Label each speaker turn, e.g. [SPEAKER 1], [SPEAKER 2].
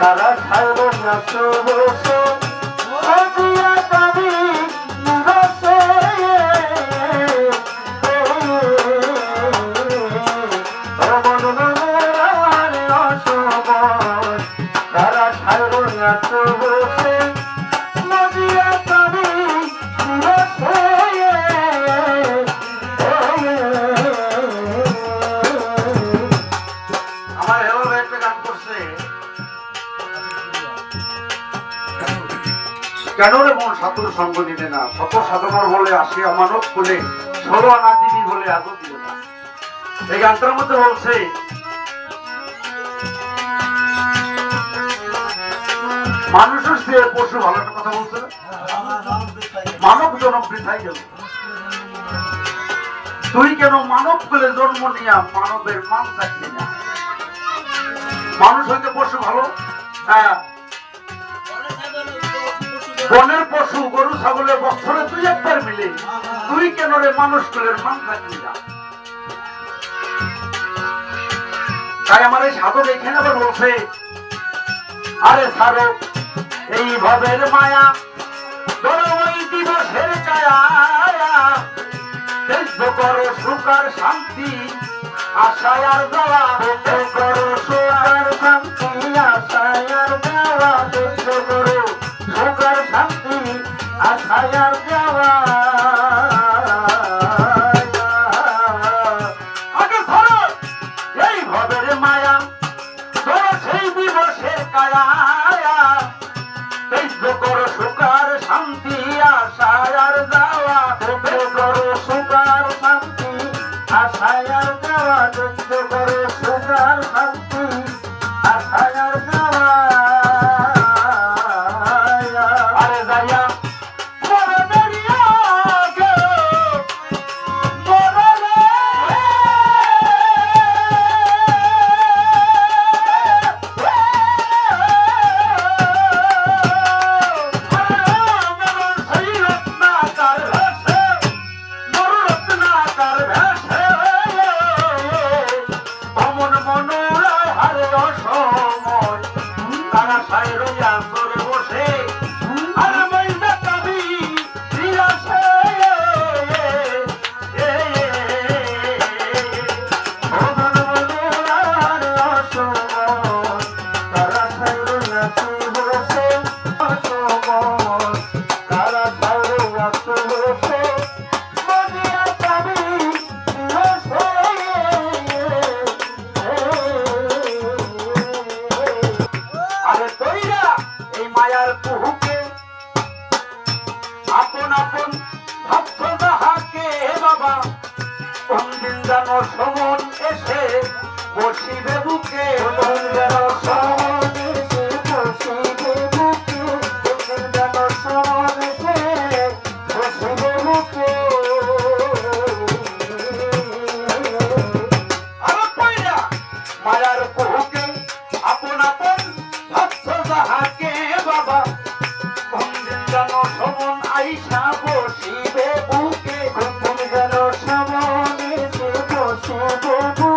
[SPEAKER 1] তারা খাইল না শুভেচ্ছা আজিয়া কবি
[SPEAKER 2] একটা মন সঙ্গ না? সাধনার বলে বলে আনা দিবি বলে না। এই গানটার মধ্যে বলছে, মানুষের সে পশু ভালো একটা কথা বলছে মানব জনম বৃথাই গেল। তুই কেন মানব কুলে জন্ম নিয়া মানবের মান থাকলি না মানুষ হইতে পশু ভালো? হ্যাঁ। বনের পশু, গরু, ছাগলের বছরে তুই একবার মিলে। তুই কেন রে মানুষ কুলের মান থাকলি না। তাই আমার এই সাধক এখানে আবার বলছে,
[SPEAKER 1] আরে সারো এই ভবের মায়া ওই দিবসের দেখব করো সুখার শান্তি, আশায় আর যাওয়া করো সুখার সুখার শান্তি আশায়ার দেওয়া আগে ধরো এই ভবের মায়া ধরো সেই দিবসের কায়া দেখব করো সুখার শান্তি আশায় আর যাওয়া দেখতে করো সুখার শান্তি আশায়ার দেওয়া দেখতে করো সুখার শান্তি। Oh, মায়ার কুহুকে আপন আপন ভাবছ তাহাকে বাবা? কোনদিন যেন সমন এসে বসিবে বুকে কোনদিন যেন সমন শুভ